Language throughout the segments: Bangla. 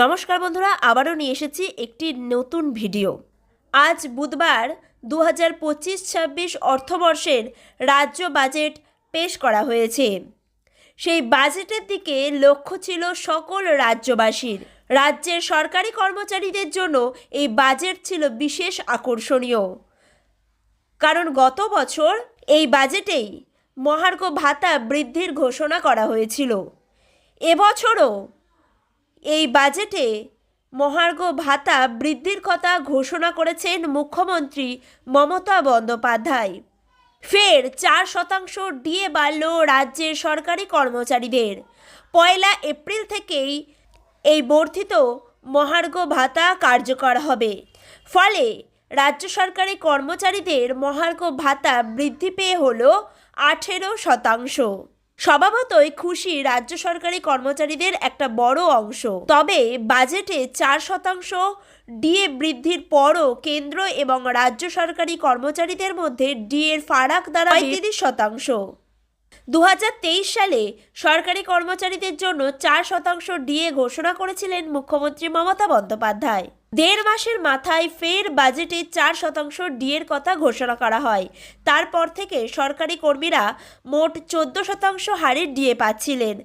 নমস্কার বন্ধুরা, আবারও নিয়ে এসেছি একটি নতুন ভিডিও। আজ বুধবার দু হাজার পঁচিশ ছাব্বিশ অর্থবর্ষের রাজ্য বাজেট পেশ করা হয়েছে। সেই বাজেটের দিকে লক্ষ্য ছিল সকল রাজ্যবাসীর। রাজ্যের সরকারি কর্মচারীদের জন্য এই বাজেট ছিল বিশেষ আকর্ষণীয়। কারণ গত বছর এই বাজেটেই মহার্ঘ ভাতা বৃদ্ধির ঘোষণা করা হয়েছিল। এবছরও এই বাজেটে মহার্ঘ ভাতা বৃদ্ধির কথা ঘোষণা করেছেন মুখ্যমন্ত্রী মমতা বন্দ্যোপাধ্যায়। ফের চার শতাংশ ডিএ বাড়ল রাজ্যের সরকারি কর্মচারীদের। পয়লা এপ্রিল থেকেই এই বর্ধিত মহার্ঘ ভাতা কার্যকর হবে। ফলে রাজ্য সরকারি কর্মচারীদের মহার্ঘ ভাতা বৃদ্ধি পেয়ে হল আঠেরো শতাংশ। স্বভাবতই খুশি রাজ্য সরকারি কর্মচারীদের একটা বড় অংশ। তবে বাজেটে চার শতাংশ ডিএ বৃদ্ধির পরও কেন্দ্র এবং রাজ্য সরকারি কর্মচারীদের মধ্যে ডিএর ফারাক দ্বারা পঁয়ত্রিশ শতাংশ। দু হাজার তেইশ সালে সরকারি কর্মচারীদের জন্য চার শতাংশ ডিএ ঘোষণা করেছিলেন মুখ্যমন্ত্রী মমতা বন্দ্যোপাধ্যায়। দেড় মাসের মাথায় ফের বাজেটে চার শতাংশ ডিএর কথা ঘোষণা করা হয়। তারপর থেকে সরকারি কর্মীরা মোট চোদ্দ শতাংশ হারে ডিএ পাচ্ছিলেন,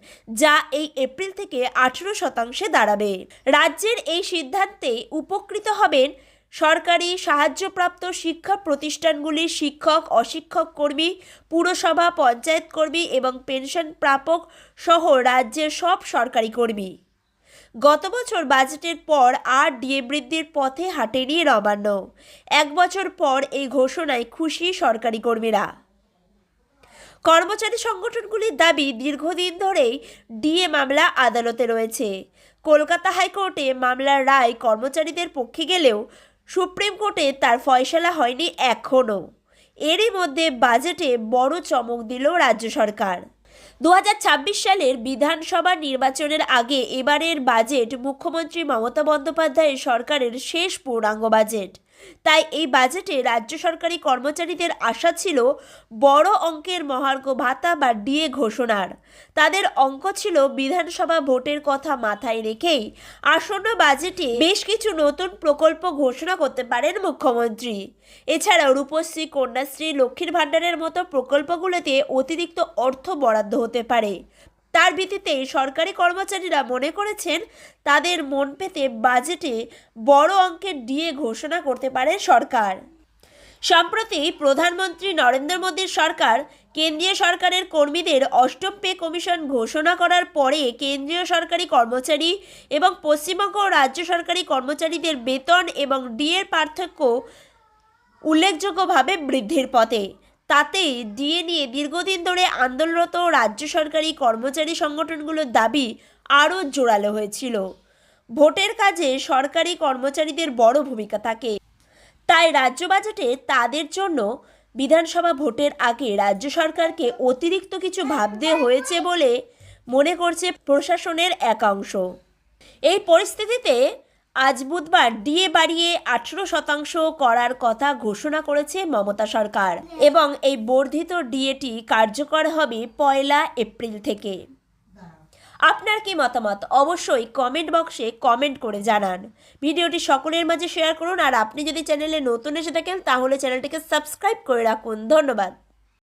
যা এই এপ্রিল থেকে আঠেরো শতাংশে দাঁড়াবে। রাজ্যের এই সিদ্ধান্তে উপকৃত হবেন সরকারি সাহায্যপ্রাপ্ত শিক্ষা প্রতিষ্ঠানগুলির শিক্ষক, অশিক্ষক কর্মী, পুরসভা, পঞ্চায়েত কর্মী এবং পেনশন প্রাপক সহ রাজ্যের সব সরকারি কর্মী। গত বছর বাজেটের পর আর ডিএ বৃদ্ধির পথে হাঁটেনি নবান্ন এক বছর পর এই ঘোষণায় খুশি সরকারি কর্মীরা। কর্মচারী সংগঠনগুলির দাবি, দীর্ঘদিন ধরেই ডিএ মামলা আদালতে রয়েছে। কলকাতা হাইকোর্টে মামলার রায় কর্মচারীদের পক্ষে গেলেও সুপ্রিম কোর্টে তার ফয়সলা হয়নি এখনও। এরই মধ্যে বাজেটে বড় চমক দিল রাজ্য সরকার। দু হাজার ছাব্বিশ সালের বিধানসভা নির্বাচনের আগে এবারের বাজেট মুখ্যমন্ত্রী মমতা বন্দ্যোপাধ্যায়ের সরকারের শেষ পূর্ণাঙ্গ বাজেট। তাই এই বাজেটে রাজ্য সরকারি কর্মচারীদের আশা ছিল বড় অঙ্কের মহার্ঘ ভাতা বা ডিএ ঘোষণার। তাদের অঙ্ক ছিল বিধানসভা ভোটের কথা মাথায় রেখেই। আসন্ন বাজেটে বেশ কিছু নতুন প্রকল্প ঘোষণা করতে পারেন মুখ্যমন্ত্রী। এছাড়াও রূপশ্রী, কন্যাশ্রী, লক্ষ্মীর ভাণ্ডারের মতো প্রকল্পগুলোতে অতিরিক্ত অর্থ বরাদ্দ হতে পারে। তার ভিত্তিতে সরকারি কর্মচারীরা মনে করেছেন তাদের মন পেতে বাজেটে বড় অঙ্কের ডিএ ঘোষণা করতে পারে সরকার। সম্প্রতি প্রধানমন্ত্রী নরেন্দ্র মোদীর সরকার কেন্দ্রীয় সরকারের কর্মীদের অষ্টম পে কমিশন ঘোষণা করার পরে কেন্দ্রীয় সরকারি কর্মচারী এবং পশ্চিমবঙ্গ রাজ্য সরকারি কর্মচারীদের বেতন এবং ডিএর পার্থক্য উল্লেখযোগ্যভাবে বৃদ্ধির পথে। তাতে ডিএ নিয়ে দীর্ঘদিন ধরে আন্দোলনরত রাজ্য সরকারি কর্মচারী সংগঠনগুলোর দাবি আরও জোরালো হয়েছিল। ভোটের কাজে সরকারি কর্মচারীদের বড় ভূমিকা থাকে। তাই রাজ্য বাজেটে তাদের জন্য বিধানসভা ভোটের আগে রাজ্য সরকারকে অতিরিক্ত কিছু ভাবতে হয়েছে বলে মনে করছে প্রশাসনের একাংশ। এই পরিস্থিতিতে আজ বুধবার ডিএ বাড়িয়ে আঠেরো শতাংশ করার কথা ঘোষণা করেছে মমতা সরকার এবং এই বর্ধিত ডিএটি কার্যকর হবে পয়লা এপ্রিল থেকে। আপনার কি মতামত? অবশ্যই কমেন্ট বক্সে কমেন্ট করে জানান। ভিডিওটি সকলের মাঝে শেয়ার করুন আর আপনি যদি চ্যানেলে নতুন এসে থাকেন তাহলে চ্যানেলটিকে সাবস্ক্রাইব করে রাখুন। ধন্যবাদ।